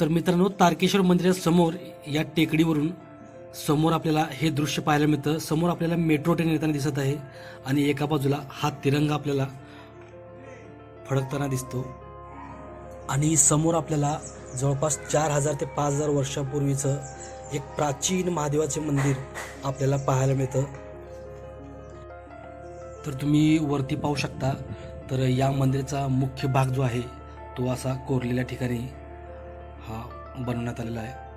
तर मित्रांनो तारकेश्वर मंदिरासमोर या टेकडीवरून समोर आपल्याला हे दृश्य पाहायला मिळतं. समोर आपल्याला मेट्रो ट्रेन येताना दिसत आहे आणि एका बाजूला हा तिरंगा आपल्याला फडकताना दिसतो. आणि समोर आपल्याला जवळपास चार हजार ते पाच हजार वर्षापूर्वीचं एक प्राचीन महादेवाचे मंदिर आपल्याला पाहायला मिळतं. तर तुम्ही वरती पाहू शकता. तर या मंदिराचा मुख्य भाग जो आहे तो असा कोरलेल्या ठिकाणी हा बनवण्यात आलेला आहे.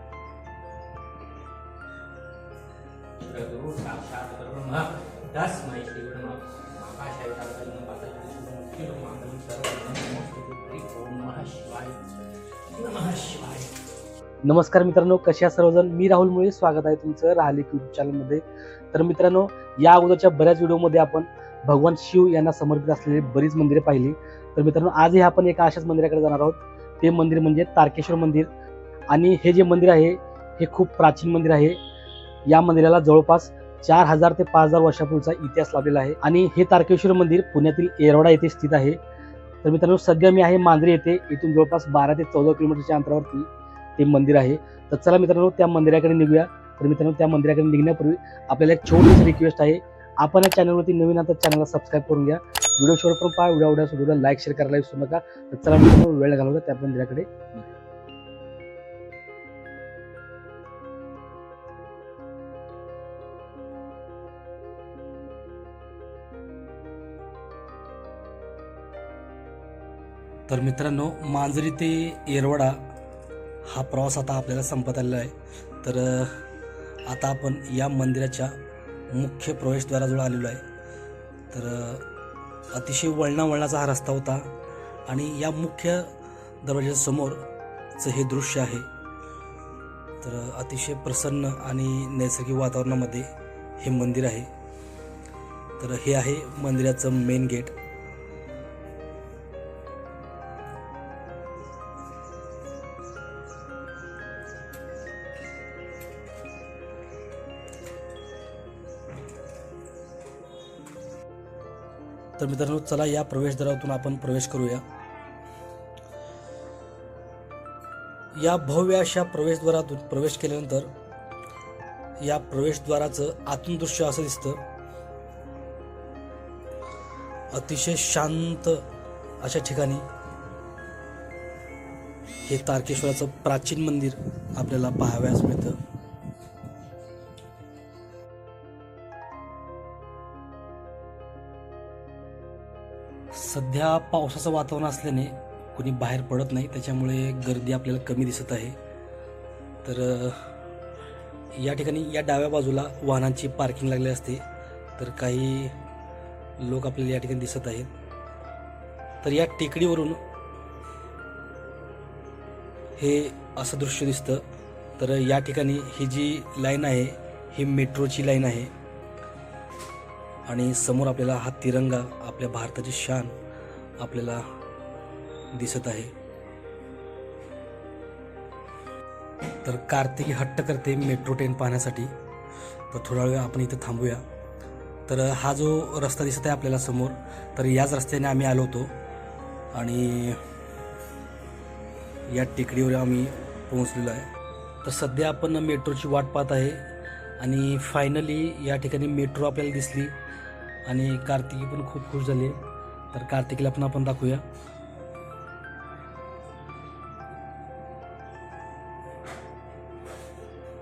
नमस्कार मित्रांनो कशा सर्वजण? मी राहुल मुळे स्वागत आहे तुमचं राहली युट्यूब चॅनलमध्ये तर मित्रांनो या अगोदरच्या बऱ्याच व्हिडिओमध्ये आपण भगवान शिव यांना समर्पित असलेली बरीच मंदिरे पाहिली. तर मित्रांनो आजही आपण एका अशाच मंदिराकडे जाणार आहोत. ते मंदिर म्हणजे तारकेश्वर मंदिर. आणि हे जे मंदिर आहे हे खूप प्राचीन मंदिर आहे. या मंदिराला जवळपास चार हजार ते पाच हजार वर्षापूर्वीचा इतिहास लाभलेला आहे. आणि हे तारकेश्वर मंदिर पुण्यातील येरवडा येथे स्थित आहे. तर मित्रांनो सध्या मी आहे मांजरी येथे. इथून जवळपास बारा ते चौदा किलोमीटरच्या अंतरावरती ते मंदिर आहे. तर चला मित्रांनो त्या मंदिराकडे निघूया. तर मित्रांनो त्या मंदिराकडे निघण्यापूर्वी आपल्याला एक छोटीशी रिक्वेस्ट आहे. आपण या चॅनलवरती नवीन आता चॅनलला सबस्क्राईब करून घ्या. व्हिडिओ शेवट पण पहा. व्हिडिओ आवडल्यास व्हिडिओला लाईक शेअर करायला विसरू नका. तर चला मित्रांनो वेळ घालवता. त्या मंदिराकडे तर मित्रांनो मांजरी ते येरवडा हा प्रवास आता आपल्याला संपत आलेला आहे. तर आता आपण या मंदिराच्या मुख्य प्रवेशद्वाराजवळ आलेलो आहे. तर अतिशय वळणा वळणाचा हा रस्ता होता आणि या मुख्य दरवाजाच्या समोरचं हे दृश्य आहे. तर अतिशय प्रसन्न आणि नैसर्गिक वातावरणामध्ये हे मंदिर आहे. तर हे आहे मंदिराचं मेन गेट. तर मित्रांनो चला या प्रवेशद्वारातून आपण प्रवेश करूया. या भव्य अशा प्रवेशद्वारातून प्रवेश केल्यानंतर या प्रवेशद्वाराचं आतून दृश्य असं दिसतं. अतिशय शांत अशा ठिकाणी हे तारकेश्वराचं प्राचीन मंदिर आपल्याला पाहावयास मिळतं. सध्या पावसाचं वातावरण असल्याने कोणी बाहेर पडत नाही त्याच्यामुळे गर्दी आपल्याला कमी दिसत आहे. तर या ठिकाणी या डाव्या बाजूला वाहनांची पार्किंग लागली असते. तर काही लोक आपल्याला या ठिकाणी दिसत आहेत. तर या टेकडीवरून हे असं दृश्य दिसतं. तर या ठिकाणी ही जी लाईन आहे ही मेट्रोची लाईन आहे. आणि समोर आपल्याला हा तिरंगा आपल्या भारताची शान आपल्याला दिसत आहे. तर कार्तिकी हट्ट करते मेट्रो ट्रेन पाहण्यासाठी. तर थोडा वेळ आपण इथं थांबूया. तर हा जो रस्ता दिसत आहे आपल्याला समोर तर याच रस्त्याने आम्ही आलो होतो. आणि या टेकडीवर आम्ही पोहोचलेलो आहे. तर सध्या आपण मेट्रोची वाट पाहत आहे आणि फायनली या ठिकाणी मेट्रो आपल्याला दिसली. आणि कार्तिकी पण खूप खुश झाली तर कार्तिकीला पण आपण दाखवूया.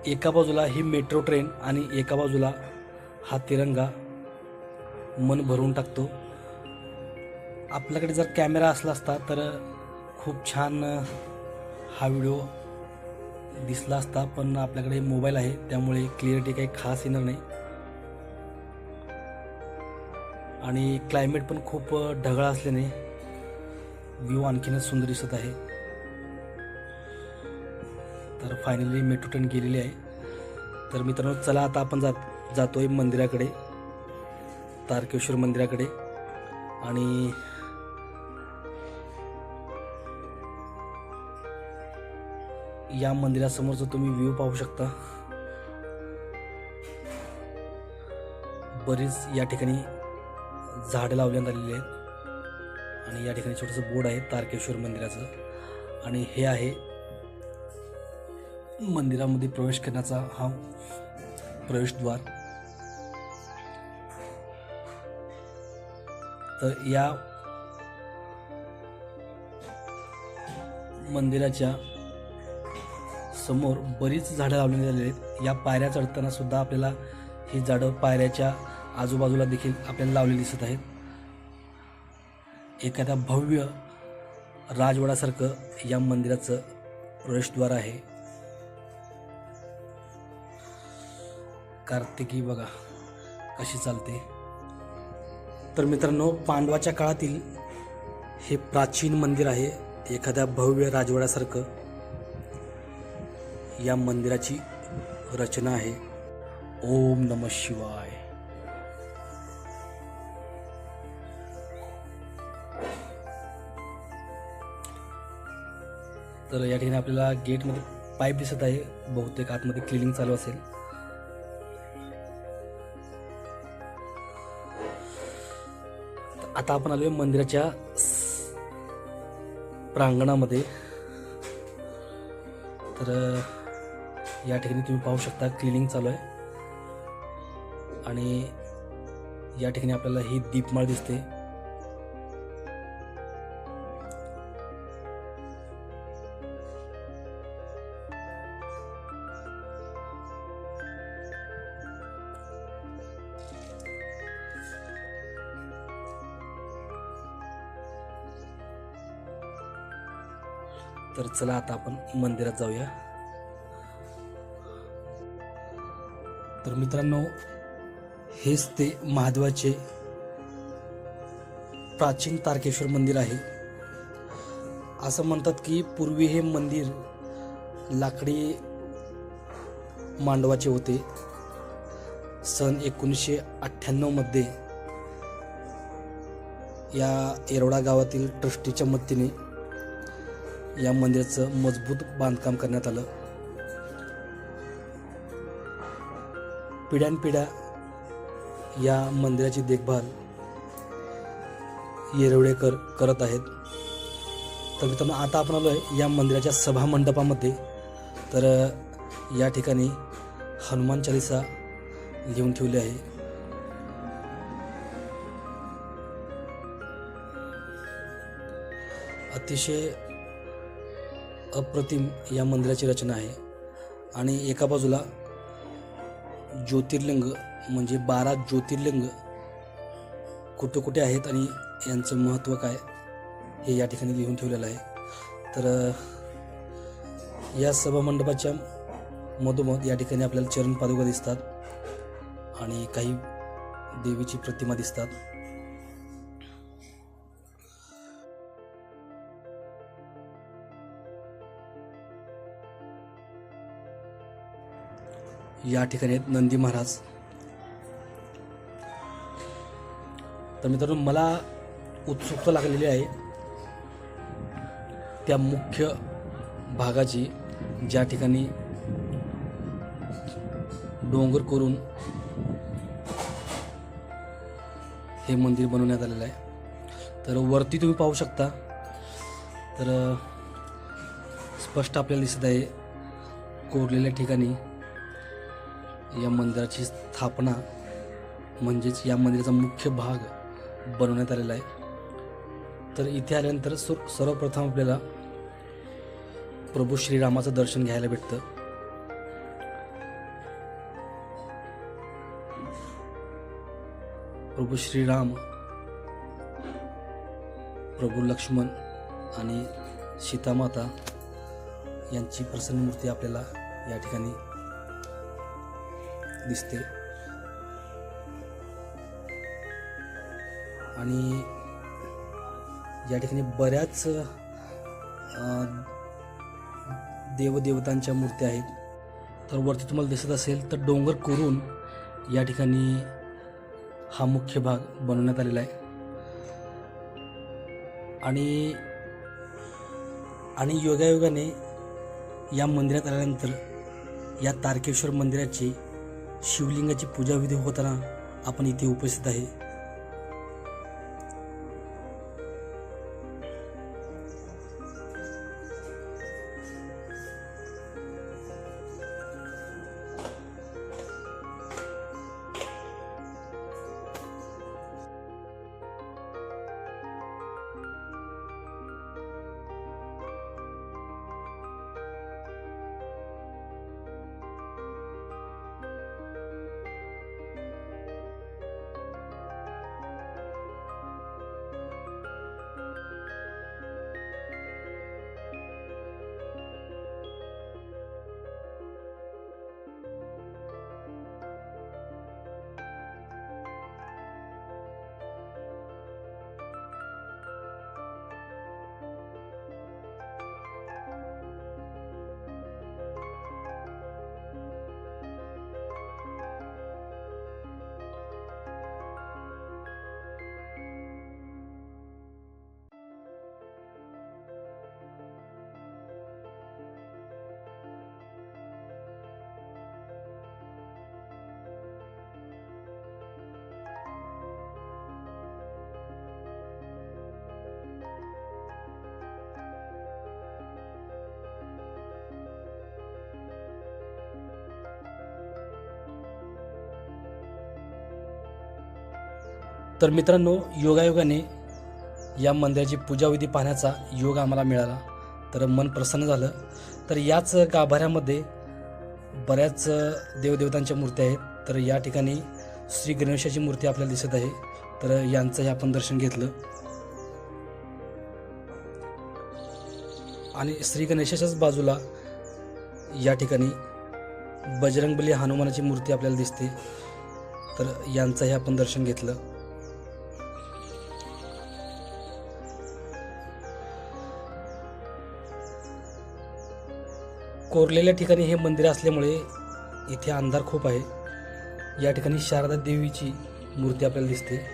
एका बाजूला ही मेट्रो ट्रेन आणि एका बाजूला हा तिरंगा मन भरून टाकतो. आपल्याकडे जर कॅमेरा असला असता तर खूप छान हा व्हिडिओ दिसला असता पण आपल्याकडे मोबाईल आहे त्यामुळे क्लिअरिटी काही खास येणार नाही. आणि क्लायमेट पण खूप ढगाळ असल्याने व्ह्यू आणखीनच सुंदर दिसत आहे. तर फायनली मेट्रो ट्रेन गेलेली आहे. तर मित्रांनो चला आता आपण जात जातोय मंदिराकडे तारकेश्वर मंदिराकडे. आणि या मंदिरासमोरचा तुम्ही व्ह्यू पाहू शकता बरीच या ठिकाणी झाडं लावण्यात आलेली आहेत. आणि या ठिकाणी छोटंसं बोर्ड आहे तारकेश्वर मंदिराचं. आणि हे आहे मंदिरामध्ये प्रवेश करण्याचा हा प्रवेशद्वार. तर या मंदिराच्या समोर बरीच झाडं लावलेली आलेली आहेत. या पायऱ्या चढताना सुद्धा आपल्याला ही झाडं पायऱ्याच्या आजूबाजूला देखील आपल्याला लावलेली दिसत आहेत. एखाद्या भव्य राजवाड्यासारखं या मंदिराचं प्रवेशद्वार आहे. कार्तिकी बघा कशी चालते. तर मित्रांनो पांडवाच्या काळातील हे प्राचीन मंदिर आहे एखाद्या भव्य राजवाड्यासारखं या मंदिराची रचना आहे. ओम नम शिवाय. तर या ठिकाणी आपल्याला गेटमध्ये पाईप दिसत आहे. बहुतेक आतमध्ये क्लिनिंग चालू असेल. आता आपण आलोय मंदिराच्या प्रांगणामध्ये. तर या ठिकाणी तुम्ही पाहू शकता क्लिनिंग चालू आहे. आणि या ठिकाणी आपल्याला ही दीपमाळ दिसते. तर चला आता आपण मंदिरात जाऊया. तर मित्रांनो हेच ते महादेवाचे प्राचीन तारकेश्वर मंदिर आहे. असं म्हणतात की पूर्वी हे मंदिर लाकडी मांडवाचे होते. सन एकोणीसशे अठ्ठ्याण्णवमध्ये या येरवडा गावातील ट्रस्टीच्या मदतीने या मंदिराचं मजबूत बांधकाम करण्यात आलं. पिढ्यानपिढ्या या मंदिराची देखभाल येरवडेकर करत आहेत. तर मित्रांनो आता आपण आलो आहे या मंदिराच्या सभा मंडपामध्ये. तर या ठिकाणी हनुमान चालिसा लिहून ठेवली आहे. अतिशय अप्रतिम या मंदिराची रचना आहे. आणि एका बाजूला ज्योतिर्लिंग म्हणजे बारा ज्योतिर्लिंग कुठे कुठे आहेत आणि यांचं महत्त्व काय हे या ठिकाणी लिहून ठेवलेलं आहे. तर या सभामंडपाच्या मधोमध या ठिकाणी आपल्याला चरण पादुका दिसतात आणि काही देवीची प्रतिमा दिसतात. या ठिकाणी आहेत नंदी महाराज. तर मित्रांनो मला उत्सुकता लागलेली आहे त्या मुख्य भागाची ज्या ठिकाणी डोंगर करून हे मंदिर बनवण्यात आलेलं आहे. तर वरती तुम्ही पाहू शकता. तर स्पष्ट आपल्याला दिसत आहे कोरलेल्या ठिकाणी या मंदिराची स्थापना म्हणजेच या मंदिराचा मुख्य भाग बनवण्यात आलेला आहे. तर इथे आल्यानंतर सर सर्वप्रथम आपल्याला प्रभू श्रीरामाचं दर्शन घ्यायला भेटतं. प्रभू श्रीराम प्रभू लक्ष्मण आणि सीतामाता यांची प्रसन्न मूर्ती आपल्याला या ठिकाणी दिसते. आणि या ठिकाणी बऱ्याच देवदेवतांच्या मूर्त्या आहेत. तर वरती तुम्हाला दिसत असेल तर डोंगर कोरून या ठिकाणी हा मुख्य भाग बनवण्यात आलेला आहे. आणि आणि योगायोगाने या मंदिरात आल्यानंतर या तारकेश्वर मंदिराची शिवलिंगाची पूजाविधी होताना आपण इथे उपस्थित आहे. तर मित्रांनो योगायोगाने या मंदिराची पूजाविधी पाहण्याचा योग आम्हाला मिळाला. तर मन प्रसन्न झालं. तर याच गाभाऱ्यामध्ये बऱ्याच देवदेवतांच्या मूर्त्या आहेत. तर या ठिकाणी श्री गणेशाची मूर्ती आपल्याला दिसत आहे. तर यांचंही आपण दर्शन घेतलं. आणि श्री गणेशाच्याच बाजूला या ठिकाणी बजरंगबली हनुमानाची मूर्ती आपल्याला दिसते. तर यांचंही आपण दर्शन घेतलं. कोरलेल्या ठिकाणी हे मंदिर असल्यामुळे इथे अंधार खूप आहे. या ठिकाणी शारदा देवीची मूर्ती आपल्याला दिसते.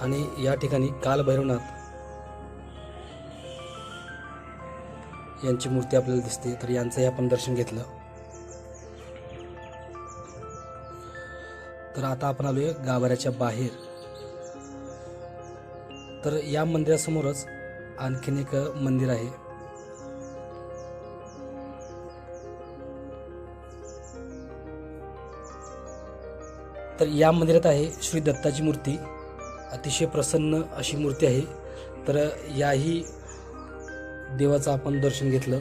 आणि या ठिकाणी कालभैरवनाथ यांची मूर्ती आपल्याला दिसते. तर यांचंही आपण दर्शन घेतलं. तर आता आपण आलोय गाभाऱ्याच्या बाहेर. तर या मंदिरासमोरच आणखीन एक मंदिर आहे. तर या मंदिरात आहे श्री दत्ताची मूर्ती. अतिशय प्रसन्न अशी मूर्ती आहे. तर याही देवाचं आपण दर्शन घेतलं.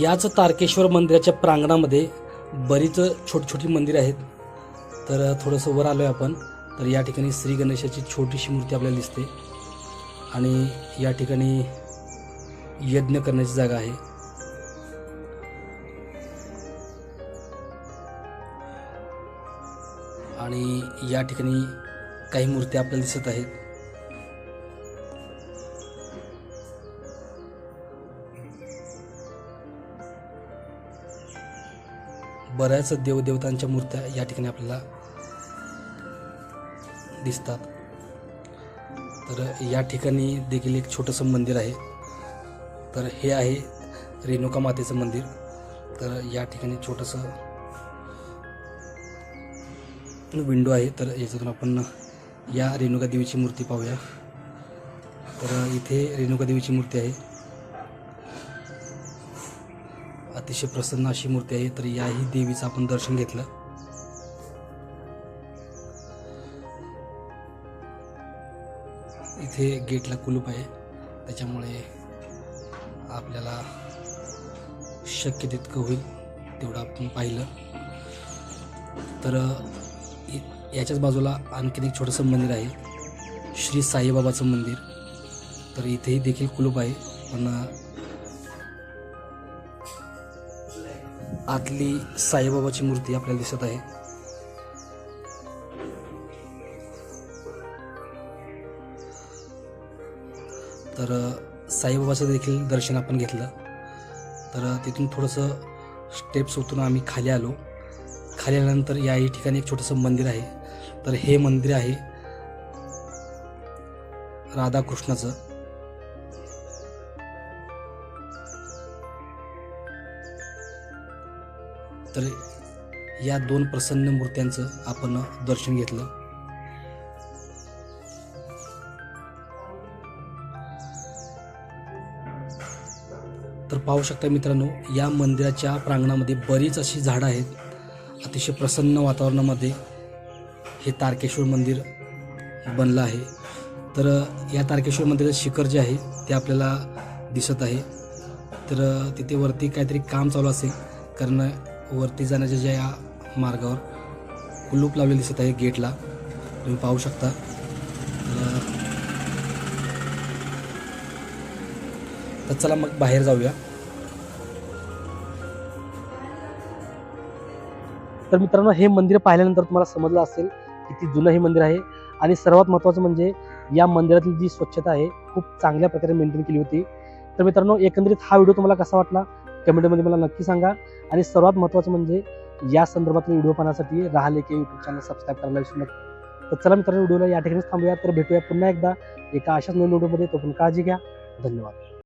याच तारकेश्वर मंदिराच्या प्रांगणामध्ये बरीच छोटी छोटी मंदिरं आहेत. तर थोडंसं वर आलो आहे आपण. तर या ठिकाणी श्री गणेशाची छोटीशी मूर्ती आपल्याला दिसते. आणि या ठिकाणी यज्ञ करण्याची जागा आहे. आणि या ठिकाणी काही मूर्ती आपल्याला दिसत आहेत. बऱ्याच देवदेवतांच्या मूर्त्या या ठिकाणी आपल्याला दिसतात. तर या ठिकाणी देखील एक छोटंसं मंदिर आहे. तर हे आहे रेणुका मातेचं मंदिर. तर या ठिकाणी छोटंसं विंडो आहे तर याच्यातून आपण या रेणुका देवीची मूर्ती पाहूया. तर इथे रेणुका देवीची मूर्ती आहे. अतिशय प्रसन्न अशी मूर्ती आहे तर याही देवीचं आपण दर्शन घेतलं. इथे गेटला कुलूप आहे त्याच्यामुळे आपल्याला शक्य तितकं होईल तेवढं आपण पाहिलं. तर याच्याच बाजूला आणखीन एक छोटंसं मंदिर आहे. श्री साईबाबाचं मंदिर. तर इथेही देखील कुलूप आहे. पण आतली साईबाबाची मूर्ती आपल्याला दिसत आहे. तर साईबाबाचं देखील दर्शन आपण घेतलं. तर तिथून थोडंसं स्टेप्स उतरून आम्ही खाली आलो. खाली आल्यानंतर याही ठिकाणी एक छोटंसं मंदिर आहे. तर हे मंदिर आहे राधाकृष्णाचं. तर या दोन प्रसन्न मूर्त्यांचं आपण दर्शन घेतलं. तर पाहू शकता मित्रांनो या मंदिराच्या प्रांगणामध्ये बरीच अशी झाडं आहेत. अतिशय प्रसन्न वातावरणामध्ये हे तारकेश्वर मंदिर बनलं आहे. तर या तारकेश्वर मंदिराचं शिखर जे आहे ते आपल्याला दिसत आहे. तर तिथे वरती काहीतरी काम चालू असेल कारण वरती जाण्याच्या ज्या या मार्गावर कुलूप लावलेलं दिसत आहे गेटला. तुम्ही पाहू शकता. तर तर चला मग बाहेर जाऊया. तर मित्रांनो हे मंदिर पाहिल्यानंतर तुम्हाला समजलं असेल किती जुनं हे मंदिर आहे. आणि सर्वात महत्त्वाचं म्हणजे या मंदिरातील जी स्वच्छता आहे खूप चांगल्या प्रकारे मेंटेन केली होती. तर मित्रांनो एकंदरीत हा व्हिडिओ तुम्हाला कसा वाटला? कमेंटमध्ये मला नक्की सांगा. आणि सर्वात महत्त्वाचं म्हणजे या संदर्भातले व्हिडिओ पाहण्यासाठी राहिले की यूट्यूब चॅनल सबस्क्राईब करायला विसरू नका. तर चला मित्रांनो व्हिडिओला या ठिकाणीच थांबूया तर भेटूया पुन्हा एकदा एका अशाच नवीन व्हिडिओमध्ये. तो पण काळजी घ्या. धन्यवाद.